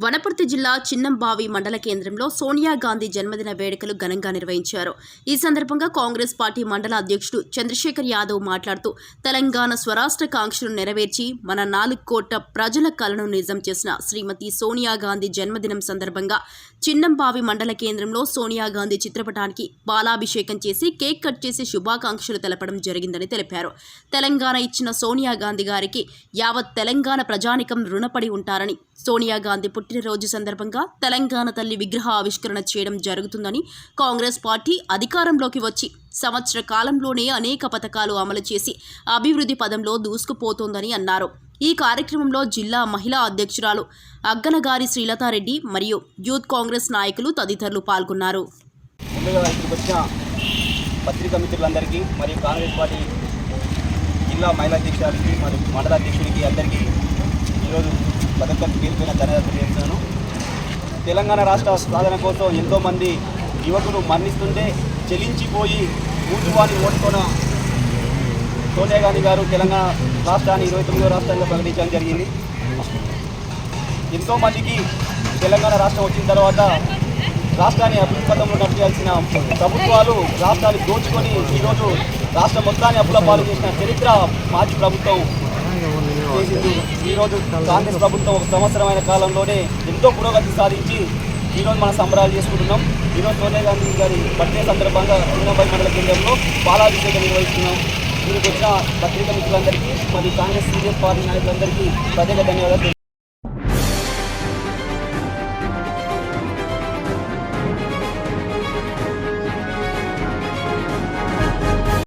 వనపర్తి జిల్లా చిన్నంబావి మండల కేంద్రంలో సోనియా గాంధీ జన్మదిన వేడుకలు ఘనంగా నిర్వహించారు. ఈ సందర్భంగా కాంగ్రెస్ పార్టీ మండల అధ్యక్షుడు చంద్రశేఖర్ యాదవ్ మాట్లాడుతూ తెలంగాణ స్వరాష్ట్ర కాంక్షను నెరవేర్చి మన నాలుగు కోట్ల ప్రజల కలను నిజం చేసిన శ్రీమతి సోనియా గాంధీ జన్మదినం సందర్భంగా చిన్నంబావి మండల కేంద్రంలో సోనియా గాంధీ చిత్రపటానికి బాలాభిషేకం చేసి కేక్ కట్ చేసి శుభాకాంక్షలు తెలపడం జరిగిందని తెలిపారు. తెలంగాణ ఇచ్చిన సోనియా గాంధీ గారికి యావత్ తెలంగాణ ప్రజానికం రుణపడి ఉంటారని సోనియా గాంధీ పుట్టినరోజు సందర్భంగా తెలంగాణ తల్లి విగ్రహ ఆవిష్కరణ చేయడం జరుగుతుందని కాంగ్రెస్ పార్టీ అధికారంలోకి వచ్చి సంవత్సర కాలంలోనే అనేక పథకాలు అమలు చేసి అభివృద్ధి పదంలో దూసుకుపోతోందని అన్నారు. ఈ కార్యక్రమంలో జిల్లా మహిళా అధ్యక్షురాలు అగ్గనగారి శ్రీలతారెడ్డి మరియు యూత్ కాంగ్రెస్ నాయకులు తదితరులు పాల్గొన్నారు. పత్రికా మిత్రులందరికీ మరియు కాంగ్రెస్ పార్టీ జిల్లా మహిళా అధ్యక్షురాలకి మరియు మండల అధ్యక్షుడికి అందరికీ ఈరోజు పథకం పేరుపైన ధన్యవాదాలు తెలియజేస్తున్నాను తెలంగాణ రాష్ట్ర సాధన కోసం ఎంతోమంది యువకులు మరణిస్తుంటే చెలించిపోయి ఊటువాని ఓడుకున్న సోనియా గాంధీ గారు తెలంగాణ రాష్ట్రాన్ని ఇరవై తొమ్మిదో రాష్ట్రంగా ప్రకటించడం జరిగింది. ఎంతోమందికి తెలంగాణ రాష్ట్రం వచ్చిన తర్వాత రాష్ట్రాన్ని అభివృద్ధి పథంలో నడిపించాల్సిన ప్రభుత్వాలు రాష్ట్రాన్ని దోచుకొని ఈరోజు రాష్ట్రం మొత్తాన్ని అప్పుల పాలు చేసిన చరిత్ర మాజీ ప్రభుత్వం ఈరోజు కాంగ్రెస్ ప్రభుత్వం ఒక సంవత్సరమైన కాలంలోనే ఎంతో పురోగతి సాధించి ఈరోజు మనం సంబరాలు చేసుకుంటున్నాం. ఈరోజు సోనియా గాంధీ గారి బర్త్డే సందర్భంగా చిన్నబాయి మండల కేంద్రంలో పాలాభిషేకం నిర్వహిస్తున్నాం. దీనికి వచ్చిన పత్రికా మిత్రులందరికీ మరియు కాంగ్రెస్ సీనియర్ పార్టీ నాయకులందరికీ ప్రత్యేక ధన్యవాదాలు.